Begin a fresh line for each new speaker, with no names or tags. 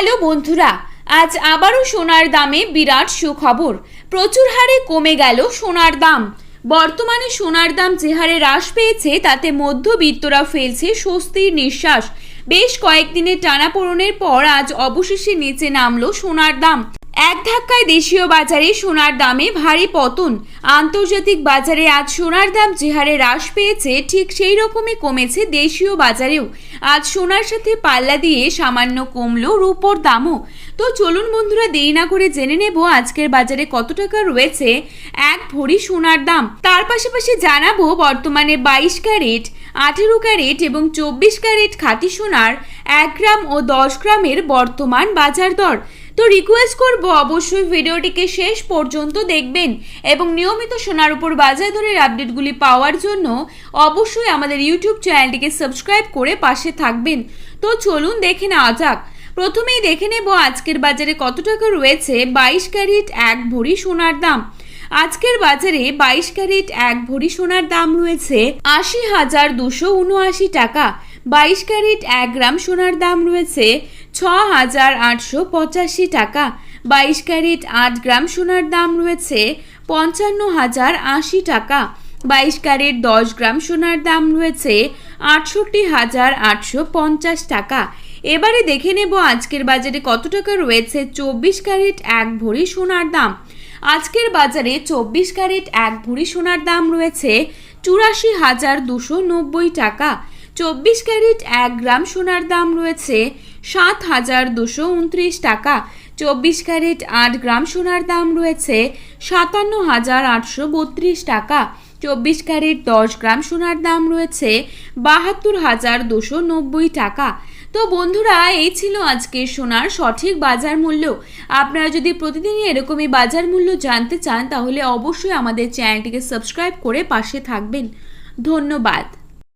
Hello বন্ধুরা। আজ আবারও সোনার দামে বিরাট সুখবর। প্রচুর হারে কমে গেল সোনার দাম। বর্তমানে সোনার দাম যে হারে হ্রাস পেয়েছে, তাতে মধ্যবিত্তরা ফেলছে স্বস্তির নিঃশ্বাস। বেশ কয়েকদিনের টানাপোড়নের পর আজ অবশেষে নিচে নামলো সোনার দাম। এক ধাক্কায় দেশীয় বাজারে সোনার দামে ভারী পতন। আন্তর্জাতিক বাজারে আজ সোনার দাম যে হারে হ্রাস পেয়েছে, ঠিক সেই রকমই কমেছে দেশীয় বাজারেও। আজ সোনার সাথে পাল্লা দিয়ে সামান্য কমলো রূপোর দামও। তো চলুন বন্ধুরা, দেরি না করে জেনে নেব আজকের বাজারে কত টাকা রয়েছে এক ভরি সোনার দাম। তার পাশাপাশি জানাব বর্তমানে বাইশ ক্যারেট, আঠেরো ক্যারেট এবং চব্বিশ ক্যারেট খাঁটি সোনার এক গ্রাম ও দশ গ্রামের বর্তমান বাজার দর। তো রিকোয়েস্ট করব অবশ্যই ভিডিওটিকে শেষ পর্যন্ত দেখবেন এবং নিয়মিত সোনার উপর বাজার দরের আপডেটগুলি পাওয়ার জন্য অবশ্যই আমাদের ইউটিউব চ্যানেলটিকে সাবস্ক্রাইব করে পাশে থাকবেন। তো চলুন দেখে নেওয়া যাক। প্রথমেই দেখে নেব আজকের বাজারে কত টাকা রয়েছে বাইশ ক্যারেট এক ভরি সোনার দাম। আজকের বাজারে বাইশ ক্যারেট এক ভরি সোনার দাম রয়েছে আশি হাজার দুশো উনআশি টাকা। বাইশ ক্যারেট এক গ্রাম সোনার দাম রয়েছে ছ হাজার আটশো পঁচাশি টাকা। বাইশ ক্যারেট আট গ্রাম সোনার দাম রয়েছে পঞ্চান্ন হাজার আশি টাকা। বাইশ ক্যারেট দশ গ্রাম সোনার দাম রয়েছে আটষট্টি হাজার আটশো পঞ্চাশ টাকা। এবারে দেখে নেব আজকের বাজারে কত টাকা রয়েছে। চব্বিশ ক্যারেট এক ভরি সোনার দাম। আজকের বাজারে চব্বিশ ক্যারেট এক ভরি সোনার দাম রয়েছে চুরাশি হাজার দুশো নব্বই টাকা। চব্বিশ ক্যারেট এক গ্রাম সোনার দাম রয়েছে সাত হাজার দুশো উনত্রিশ টাকা। চব্বিশ ক্যারেট আট গ্রাম সোনার দাম রয়েছে সাতান্ন হাজার আটশো বত্রিশ টাকা। চব্বিশ ক্যারেট দশ গ্রাম সোনার দাম রয়েছে বাহাত্তর হাজার দুশো নব্বই টাকা। তো বন্ধুরা, এই ছিল আজকের সোনার সঠিক বাজার মূল্য। আপনারা যদি প্রতিদিনই এরকমই বাজার মূল্য জানতে চান, তাহলে অবশ্যই আমাদের চ্যানেলটিকে সাবস্ক্রাইব করে পাশে থাকবেন। ধন্যবাদ।